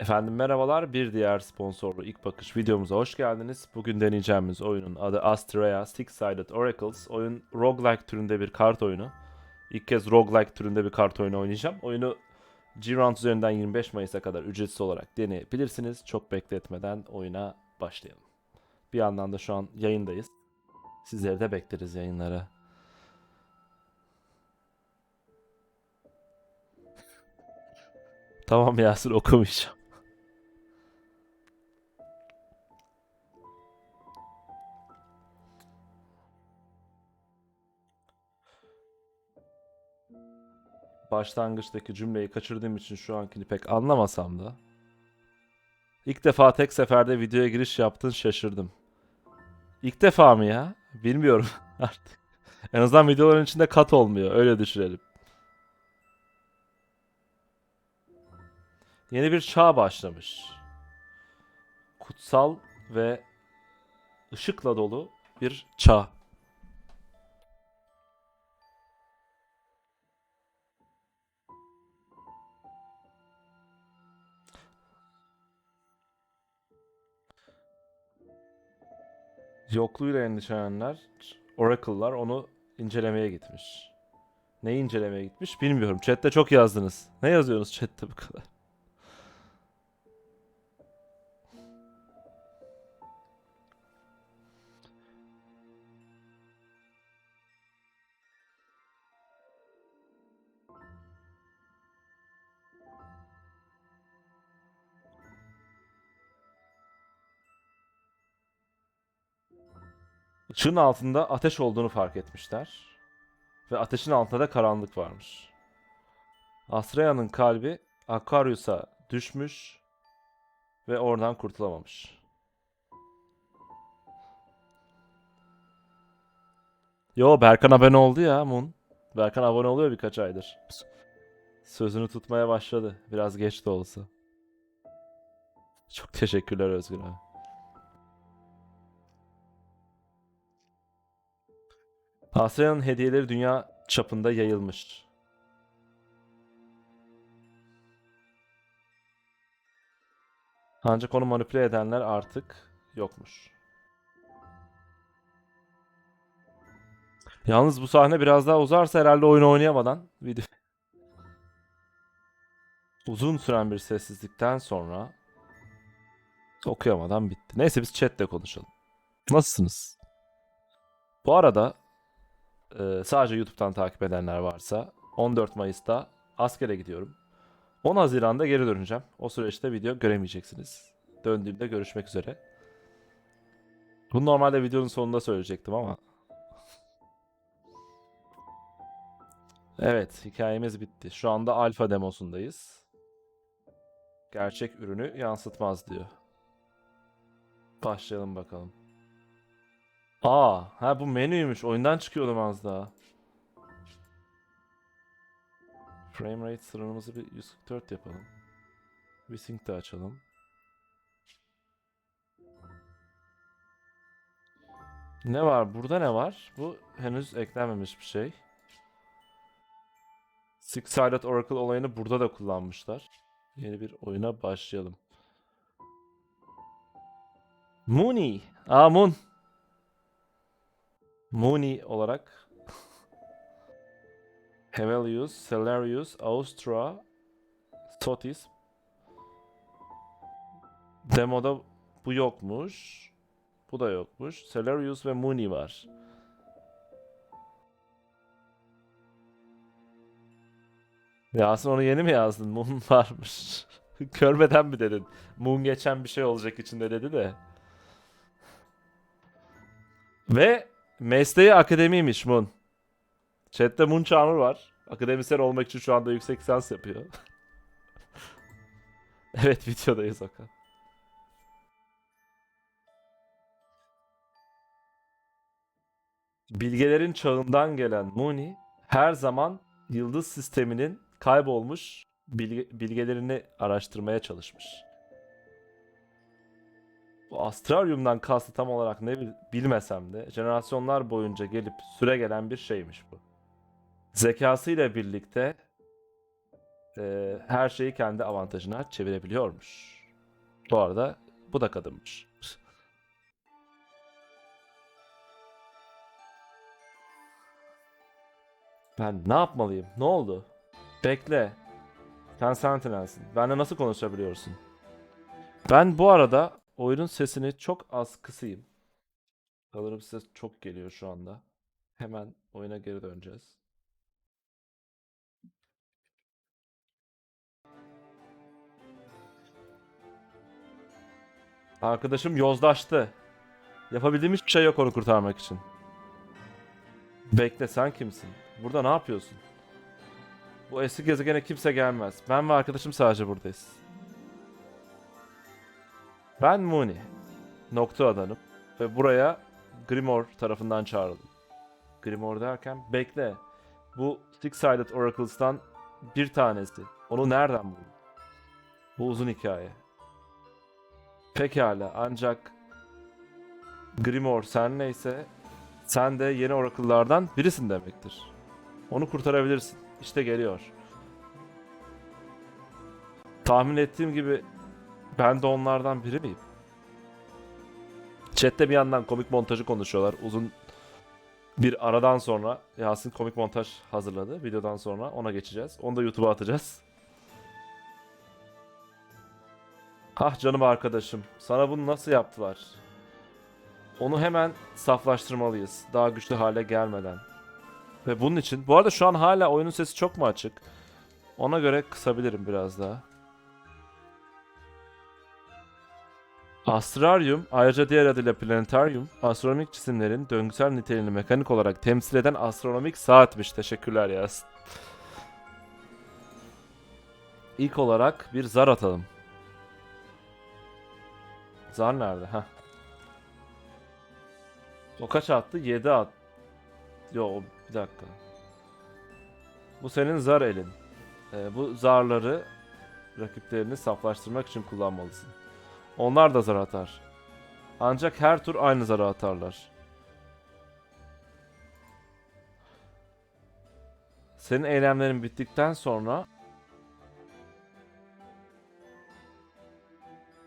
Efendim merhabalar. Bir diğer sponsorlu ilk bakış videomuza hoş geldiniz. Bugün deneyeceğimiz oyunun adı Astrea Six Sided Oracles. Oyun roguelike türünde bir kart oyunu. İlk kez roguelike türünde bir kart oyunu oynayacağım. Oyunu G-Round üzerinden 25 Mayıs'a kadar ücretsiz olarak deneyebilirsiniz. Çok bekletmeden oyuna başlayalım. Bir yandan da şu an yayındayız. Sizleri de bekleriz yayınlara. Tamam Yasir okumayacağım. Başlangıçtaki cümleyi kaçırdığım için şu ankini pek anlamasam da ilk defa tek seferde videoya giriş yaptın şaşırdım. İlk defa mı ya? Bilmiyorum artık. En azından videoların içinde kat olmuyor. Öyle düşünelim. Yeni bir çağ başlamış. Kutsal ve ışıkla dolu bir çağ. Yokluğuyla endişelenenler, Oracle'lar onu incelemeye gitmiş. Neyi incelemeye gitmiş bilmiyorum. Chat'te çok yazdınız. Ne yazıyorsunuz chat'te bu kadar? Işığın altında ateş olduğunu fark etmişler. Ve ateşin altında da karanlık varmış. Astraya'nın kalbi Akarius'a düşmüş ve oradan kurtulamamış. Yo Berkan abone oldu ya Mun. Berkan abone oluyor birkaç aydır. Sözünü tutmaya başladı. Biraz geç de olsa. Çok teşekkürler Özgür abi. Asya'nın hediyeleri dünya çapında yayılmış. Ancak onu manipüle edenler artık yokmuş. Yalnız bu sahne biraz daha uzarsa herhalde oyunu oynayamadan video uzun süren bir sessizlikten sonra okuyamadan bitti. Neyse biz chatle konuşalım. Nasılsınız? Bu arada ee, sadece YouTube'dan takip edenler varsa 14 Mayıs'ta askere gidiyorum. 10 Haziran'da geri döneceğim. O süreçte video göremeyeceksiniz. Döndüğümde görüşmek üzere. Bunu normalde videonun sonunda söyleyecektim ama. Evet, hikayemiz bitti. Şu anda alfa demosundayız. Gerçek ürünü yansıtmaz diyor. Başlayalım bakalım. Aa, ha bu menüymüş. Oyundan çıkıyordum az daha. Frame rate sınırımızı bir 144 yapalım. VSync de açalım. Ne var? Burada ne var? Bu henüz eklenmemiş bir şey. Six Sided Oracle olayını burada da kullanmışlar. Yeni bir oyuna başlayalım. Mooney. Aa Moon. Mooney olarak Hevelius, Celerius, Austra, Sotis Demoda bu yokmuş. Bu da yokmuş. Celerius ve Mooney var. Yasin onu yeni mi yazdın? Moon varmış. Görmeden mi dedin? Moon geçen bir şey olacak içinde dedi de. Ve Mesleği akademiymiş Mun. Chat'te Mun Çağmur var. Akademisyen olmak için şu anda yüksek lisans yapıyor. evet videodayız Okan. Bilgelerin çağından gelen Muni her zaman yıldız sisteminin kaybolmuş bilge- bilgelerini araştırmaya çalışmış. Bu astraryumdan kastı tam olarak ne bil- bilmesem de jenerasyonlar boyunca gelip süre gelen bir şeymiş bu. Zekasıyla birlikte e, her şeyi kendi avantajına çevirebiliyormuş. Bu arada bu da kadınmış. Ben ne yapmalıyım? Ne oldu? Bekle. Sen Sentinel'sin. Benle nasıl konuşabiliyorsun? Ben bu arada oyunun sesini çok az kısayım. Sanırım ses çok geliyor şu anda. Hemen oyuna geri döneceğiz. Arkadaşım yozlaştı. Yapabildiğim hiçbir şey yok onu kurtarmak için. Bekle sen kimsin? Burada ne yapıyorsun? Bu eski gezegene kimse gelmez. Ben ve arkadaşım sadece buradayız. Ben Mooney. Nokta adanım. Ve buraya Grimoire tarafından çağrıldım. Grimoire derken bekle. Bu Six-Sided Oracles'tan bir tanesi. Onu nereden buldun? Bu uzun hikaye. Pekala ancak Grimoire sen neyse sen de yeni Oracle'lardan birisin demektir. Onu kurtarabilirsin. İşte geliyor. Tahmin ettiğim gibi ben de onlardan biri miyim? Chat'te bir yandan komik montajı konuşuyorlar. Uzun bir aradan sonra Yasin komik montaj hazırladı. Videodan sonra ona geçeceğiz. Onu da YouTube'a atacağız. Ah canım arkadaşım. Sana bunu nasıl yaptılar? Onu hemen saflaştırmalıyız. Daha güçlü hale gelmeden. Ve bunun için... Bu arada şu an hala oyunun sesi çok mu açık? Ona göre kısabilirim biraz daha. Astrarium, ayrıca diğer adıyla planetarium, astronomik cisimlerin döngüsel niteliğini mekanik olarak temsil eden astronomik saatmiş. Teşekkürler Yas. İlk olarak bir zar atalım. Zar nerede? Heh. O kaç attı? 7 at. Yo bir dakika. Bu senin zar elin. Ee, bu zarları rakiplerini saflaştırmak için kullanmalısın. Onlar da zar atar. Ancak her tur aynı zarı atarlar. Senin eylemlerin bittikten sonra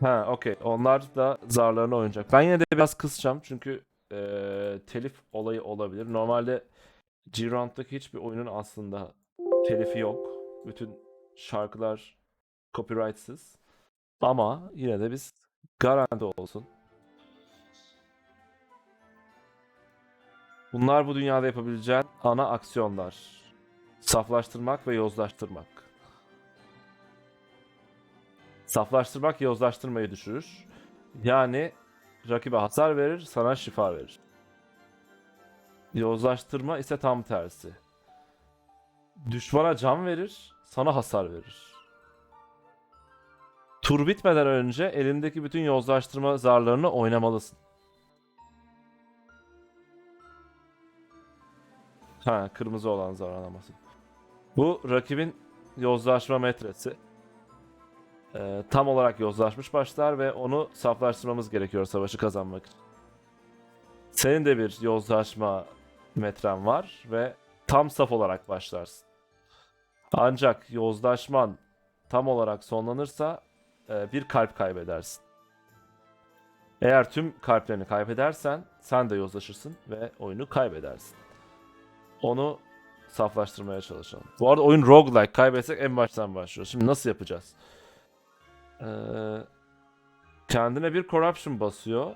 Ha, okey. Onlar da zarlarını oynayacak. Ben yine de biraz kısacağım çünkü eee, telif olayı olabilir. Normalde G-Round'daki hiçbir oyunun aslında telifi yok. Bütün şarkılar copyrightsız. Ama yine de biz garanti olsun. Bunlar bu dünyada yapabileceğin ana aksiyonlar. Saflaştırmak ve yozlaştırmak. Saflaştırmak yozlaştırmayı düşürür. Yani rakibe hasar verir, sana şifa verir. Yozlaştırma ise tam tersi. Düşmana can verir, sana hasar verir. Tur bitmeden önce elindeki bütün yozlaştırma zarlarını oynamalısın. Ha, kırmızı olan zar anlamasın. Bu rakibin yozlaşma metresi. Ee, tam olarak yozlaşmış başlar ve onu saflaştırmamız gerekiyor savaşı kazanmak için. Senin de bir yozlaşma metren var ve tam saf olarak başlarsın. Ancak yozlaşman tam olarak sonlanırsa bir kalp kaybedersin. Eğer tüm kalplerini kaybedersen sen de yozlaşırsın ve oyunu kaybedersin. Onu saflaştırmaya çalışalım. Bu arada oyun roguelike. Kaybetsek en baştan başlıyoruz. Şimdi nasıl yapacağız? Ee, kendine bir corruption basıyor.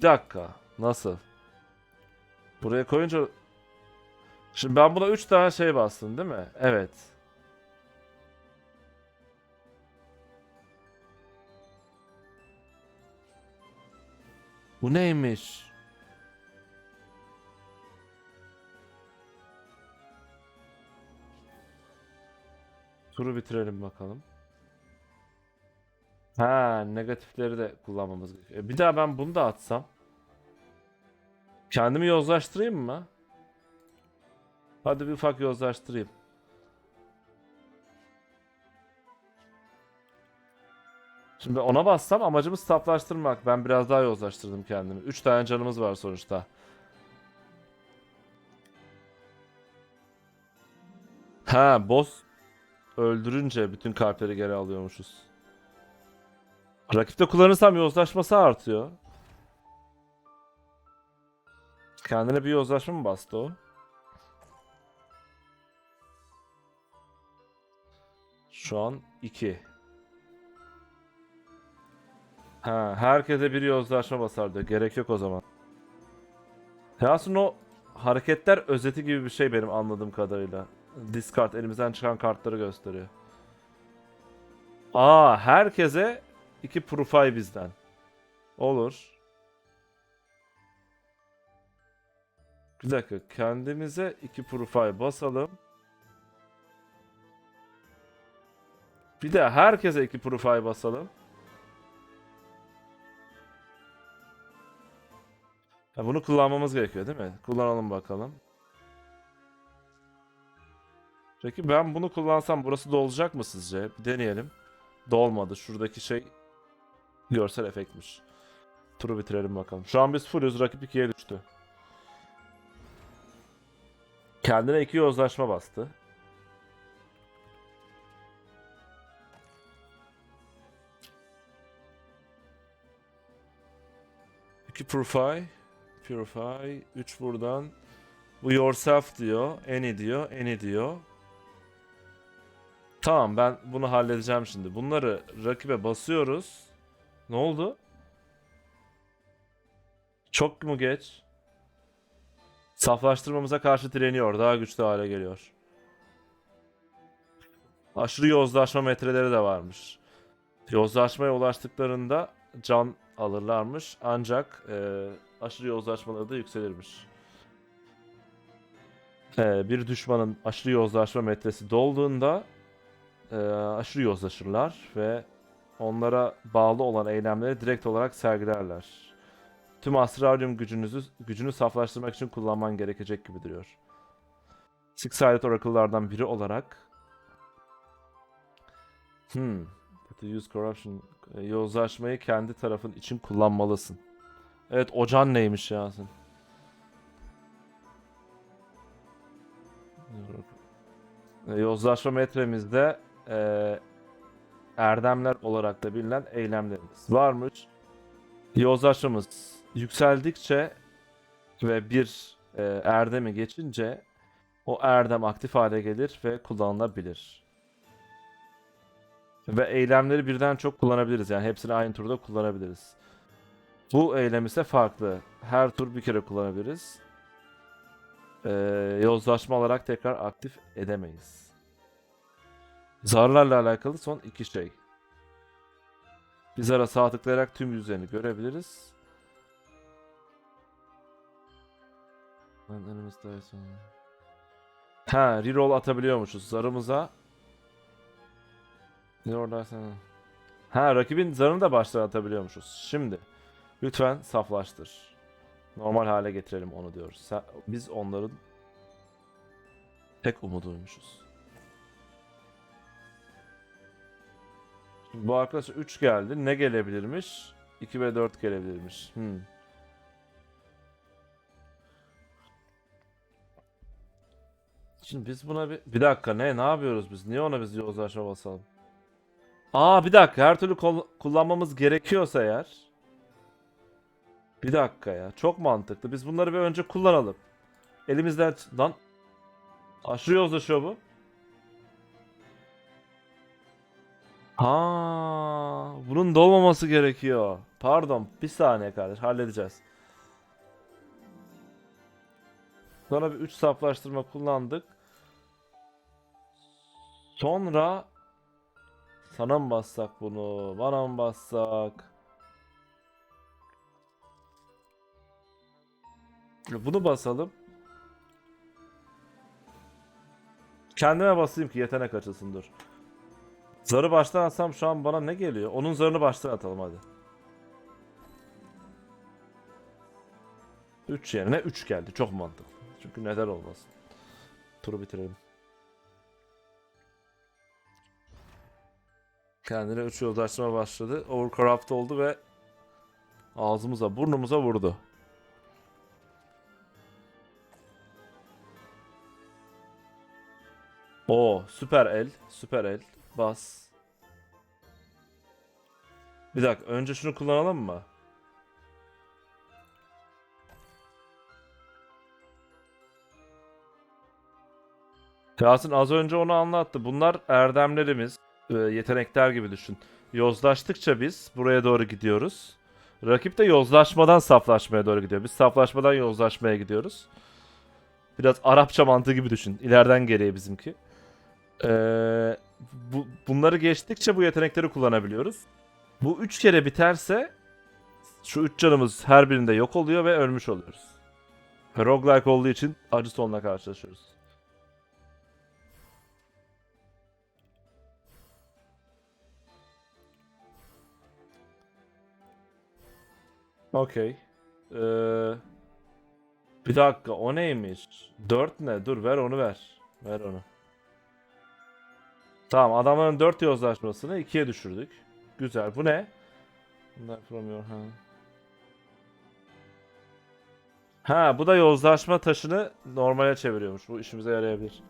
Bir dakika. Nasıl? Buraya koyunca... Şimdi ben buna 3 tane şey bastım değil mi? Evet. Bu neymiş? Turu bitirelim bakalım. Ha, negatifleri de kullanmamız gerekiyor. E, Bir daha ben bunu da atsam. Kendimi yozlaştırayım mı? Hadi bir ufak yozlaştırayım. Şimdi ona bassam amacımız saflaştırmak. Ben biraz daha yozlaştırdım kendimi. 3 tane canımız var sonuçta. Ha boss öldürünce bütün kalpleri geri alıyormuşuz. Rakipte kullanırsam yozlaşması artıyor. Kendine bir yozlaşma mı bastı o? Şu an 2. Ha, herkese bir yozlaşma basar diyor. Gerek yok o zaman. Ya aslında o hareketler özeti gibi bir şey benim anladığım kadarıyla. Discard elimizden çıkan kartları gösteriyor. Aa, herkese iki profile bizden. Olur. Bir dakika, kendimize iki profile basalım. Bir de herkese iki profile basalım. Ha, bunu kullanmamız gerekiyor değil mi? Kullanalım bakalım. Peki ben bunu kullansam burası dolacak mı sizce? Bir deneyelim. Dolmadı. Şuradaki şey görsel efektmiş. Turu bitirelim bakalım. Şu an biz fullüz. Rakip 2'ye düştü. Kendine iki yozlaşma bastı. İki Purify. Purify. 3 buradan. Bu yourself diyor. Any diyor. Any diyor. Tamam ben bunu halledeceğim şimdi. Bunları rakibe basıyoruz. Ne oldu? Çok mu geç? Saflaştırmamıza karşı direniyor. Daha güçlü hale geliyor. Aşırı yozlaşma metreleri de varmış. Yozlaşmaya ulaştıklarında can alırlarmış. Ancak e, aşırı yozlaşmaları da yükselirmiş. E, bir düşmanın aşırı yozlaşma metresi dolduğunda e, aşırı yozlaşırlar ve onlara bağlı olan eylemleri direkt olarak sergilerler. Tüm astraryum gücünüzü gücünü saflaştırmak için kullanman gerekecek gibi duruyor. Six-Sided Oracle'lardan biri olarak Hmm. To use corruption. e, Yozlaşmayı kendi tarafın için kullanmalısın. Evet ocan neymiş ya? E, Yozlaşma metremizde e, erdemler olarak da bilinen eylemlerimiz varmış. Yozlaşmamız yükseldikçe ve bir e, erdemi geçince o erdem aktif hale gelir ve kullanılabilir. Ve eylemleri birden çok kullanabiliriz. Yani hepsini aynı turda kullanabiliriz. Bu eylem ise farklı. Her tur bir kere kullanabiliriz. Ee, yozlaşma olarak tekrar aktif edemeyiz. Zarlarla alakalı son iki şey. Bir zara sağ tıklayarak tüm yüzlerini görebiliriz. Ha, reroll atabiliyormuşuz zarımıza. Ne oradaysan. Ha rakibin zarını da baştan atabiliyormuşuz. Şimdi lütfen saflaştır. Normal hale getirelim onu diyoruz. Biz onların tek umuduymuşuz. Bu arkadaş 3 geldi. Ne gelebilirmiş? 2 ve 4 gelebilirmiş. Hmm. Şimdi biz buna bir... Bir dakika ne? Ne yapıyoruz biz? Niye ona biz yozlaşma basalım? Aa bir dakika her türlü kullanmamız gerekiyorsa eğer. Bir dakika ya çok mantıklı. Biz bunları bir önce kullanalım. Elimizden lan aşırı yozlaşıyor bu. Ha, bunun dolmaması gerekiyor. Pardon, bir saniye kardeş, halledeceğiz. Sonra bir 3 saflaştırma kullandık. Sonra sana mı bassak bunu? Bana mı bassak? Bunu basalım. Kendime basayım ki yetenek açılsın dur. Zarı baştan atsam şu an bana ne geliyor? Onun zarını baştan atalım hadi. 3 yerine 3 geldi. Çok mantıklı. Çünkü neden olmasın. Turu bitirelim. Kendine 3 yozlaşma başladı. Overcraft oldu ve ağzımıza burnumuza vurdu. Oo süper el. Süper el. Bas. Bir dakika önce şunu kullanalım mı? Yasin az önce onu anlattı. Bunlar erdemlerimiz. e, yetenekler gibi düşün. Yozlaştıkça biz buraya doğru gidiyoruz. Rakip de yozlaşmadan saflaşmaya doğru gidiyor. Biz saflaşmadan yozlaşmaya gidiyoruz. Biraz Arapça mantığı gibi düşün. İleriden geriye bizimki. Ee, bu, bunları geçtikçe bu yetenekleri kullanabiliyoruz. Bu üç kere biterse şu üç canımız her birinde yok oluyor ve ölmüş oluyoruz. Roguelike olduğu için acı sonla karşılaşıyoruz. Okey. Ee, bir dakika o neymiş? 4 ne? Dur ver onu ver. Ver onu. Tamam adamların 4 yozlaşmasını 2'ye düşürdük. Güzel. Bu ne? Bunlar from your hand. Ha bu da yozlaşma taşını normale çeviriyormuş. Bu işimize yarayabilir.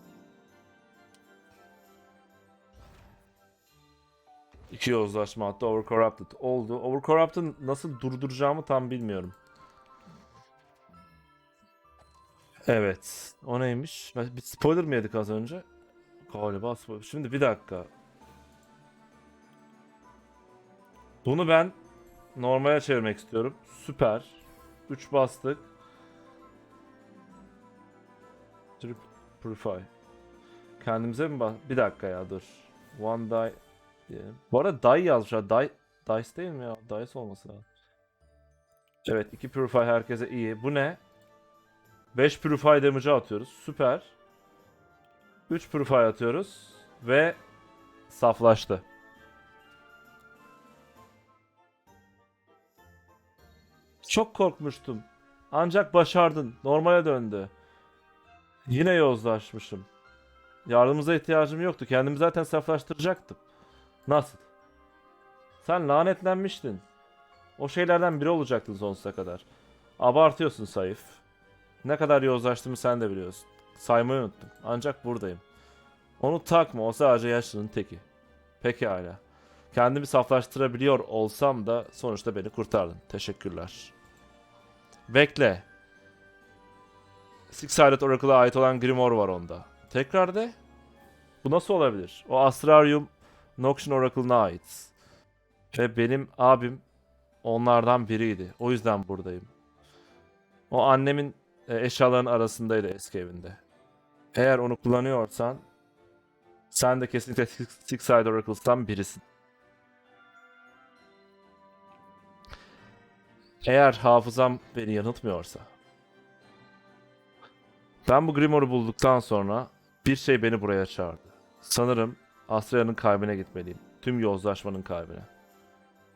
İki yozlaşma hatta Overcorrupted oldu. Overcorrupted'ı nasıl durduracağımı tam bilmiyorum. Evet. O neymiş? Bir spoiler mı yedik az önce? Galiba. Şimdi bir dakika. Bunu ben normale çevirmek istiyorum. Süper. 3 bastık. Trip Purify. Kendimize mi bas... Bir dakika ya dur. One die diyelim. Bu arada die yazmışlar. Die, dice değil mi ya? Dice olması lazım. Evet 2 Purify herkese iyi. Bu ne? 5 Purify damage'ı atıyoruz. Süper. 3 Purify atıyoruz. Ve saflaştı. Çok korkmuştum. Ancak başardın. Normale döndü. Yine yozlaşmışım. Yardımımıza ihtiyacım yoktu. Kendimi zaten saflaştıracaktım. Nasıl? Sen lanetlenmiştin. O şeylerden biri olacaktın sonsuza kadar. Abartıyorsun Sayıf. Ne kadar yozlaştığımı sen de biliyorsun. Saymayı unuttum. Ancak buradayım. Onu takma. O sadece yaşlının teki. Pekala. Kendimi saflaştırabiliyor olsam da sonuçta beni kurtardın. Teşekkürler. Bekle. Six-Sided Oracle'a ait olan Grimoire var onda. Tekrar de. Bu nasıl olabilir? O Astrarium Noxian Oracle'ına ait. Ve benim abim onlardan biriydi. O yüzden buradayım. O annemin e, eşyaların arasındaydı eski evinde. Eğer onu kullanıyorsan sen de kesinlikle Six- Six-Sided Oracle's'tan birisin. Eğer hafızam beni yanıltmıyorsa. Ben bu Grimoire'u bulduktan sonra bir şey beni buraya çağırdı. Sanırım Astraya'nın kalbine gitmeliyim. Tüm yozlaşmanın kalbine.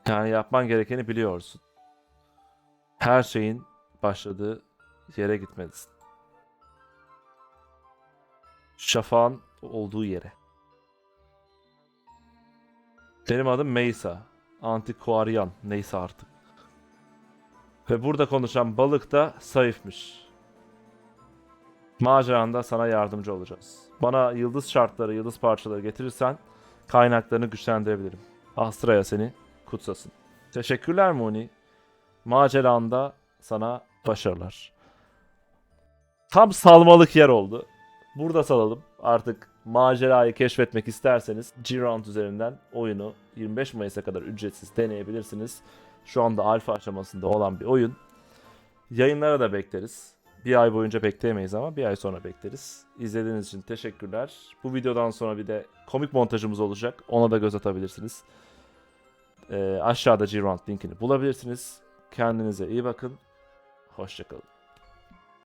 Yani yapman gerekeni biliyorsun. Her şeyin başladığı yere gitmelisin. Şafağın olduğu yere. Benim adım Meysa. Antikuaryan. Neyse artık. Ve burada konuşan balık da Saif'miş. Maceranda sana yardımcı olacağız. Bana yıldız şartları, yıldız parçaları getirirsen kaynaklarını güçlendirebilirim. Astraya seni kutsasın. Teşekkürler Muni. Maceranda sana başarılar. Tam salmalık yer oldu. Burada salalım. Artık macerayı keşfetmek isterseniz G-Round üzerinden oyunu 25 Mayıs'a kadar ücretsiz deneyebilirsiniz. Şu anda alfa aşamasında olan bir oyun. Yayınlara da bekleriz. Bir ay boyunca bekleyemeyiz ama bir ay sonra bekleriz. İzlediğiniz için teşekkürler. Bu videodan sonra bir de komik montajımız olacak. Ona da göz atabilirsiniz. Ee, aşağıda G-Round linkini bulabilirsiniz. Kendinize iyi bakın. Hoşçakalın.